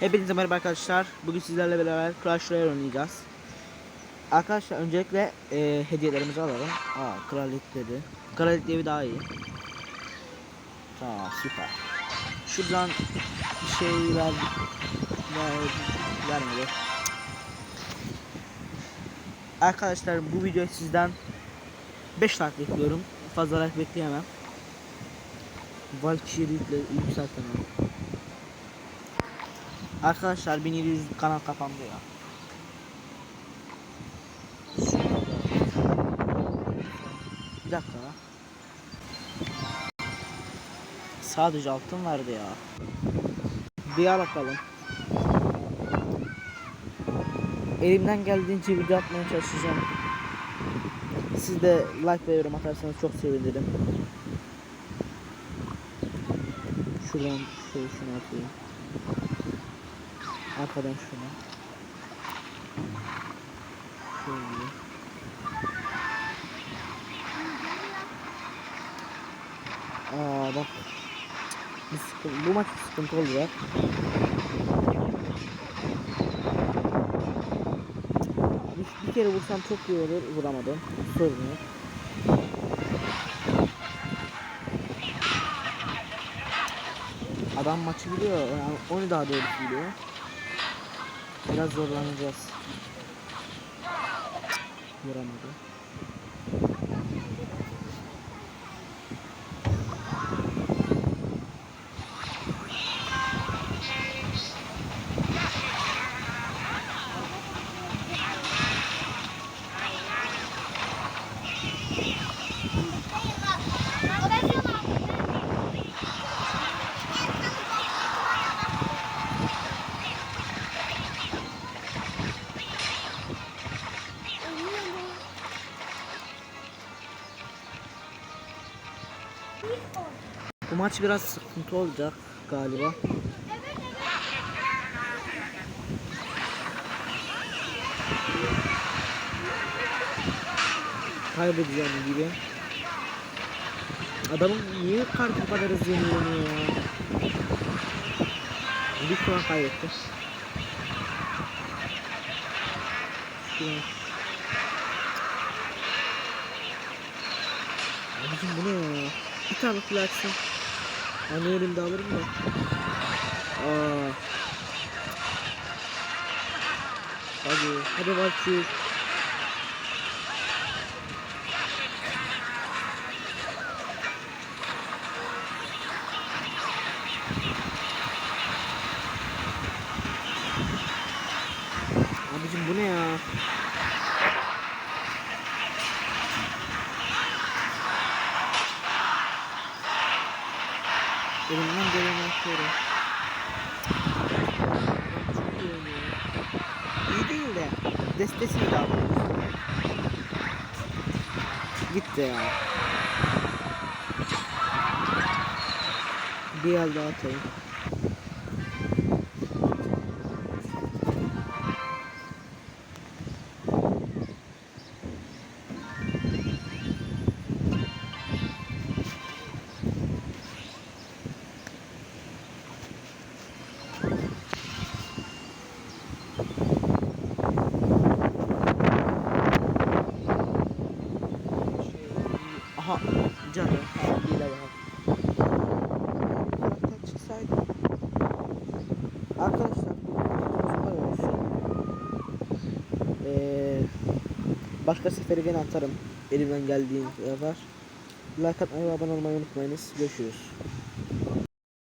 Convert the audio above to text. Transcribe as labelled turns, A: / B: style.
A: Hepinize merhaba arkadaşlar. Bugün sizlerle beraber Clash Royale oynayacağız. Arkadaşlar öncelikle e, hediyelerimizi alalım. Aa kraliyet dedi. Kraliyet evi daha iyi. Tamam süper. Şuradan bir şeyler ver, vermedi. Arkadaşlar bu video sizden 5 like bekliyorum. Fazla like bekleyemem. Valkyrie'yle yükseltemem. Arkadaşlar 1700 kanal kapandı ya. Bir dakika. Sadece altın vardı ya. Bir bakalım. Elimden geldiğince video atmaya çalışacağım. Siz de like ve yorum atarsanız çok sevinirim. Şuradan şöyle şunu atayım. Arkadan şuna. Şöyle. Aa bak. Sıkıntı, bu maç bir sıkıntı olacak. Bir, bir kere vursam çok iyi olur. Vuramadım. Sorun. Adam maçı biliyor. Yani onu daha doğrusu biliyor. Biraz zorlanacağız. Vuramadı. Bu maç biraz sıkıntı olacak galiba. Kaybedeceğim gibi. Adamın niye kartı bu kadar hızlı yeniyor ya? Bir puan kaybetti. Abicim bu ne ya? Bir tane açsam. Anne elimde alırım da. Aa. Hadi, hadi Valkyrie. Abicim bu ne ya? Elimden geleni yapıyorum. Çok iyi oynuyor. İyi değil de destesini de aldım. Gitti ya. Bir el daha atayım. Aha canım bir de var. Karakter çıksaydı. Arkadaşlar bu kadar olsun. Ee, başka sefere gene atarım. Elimden geldiğince var. Like atmayı ve abone olmayı unutmayınız. Görüşürüz.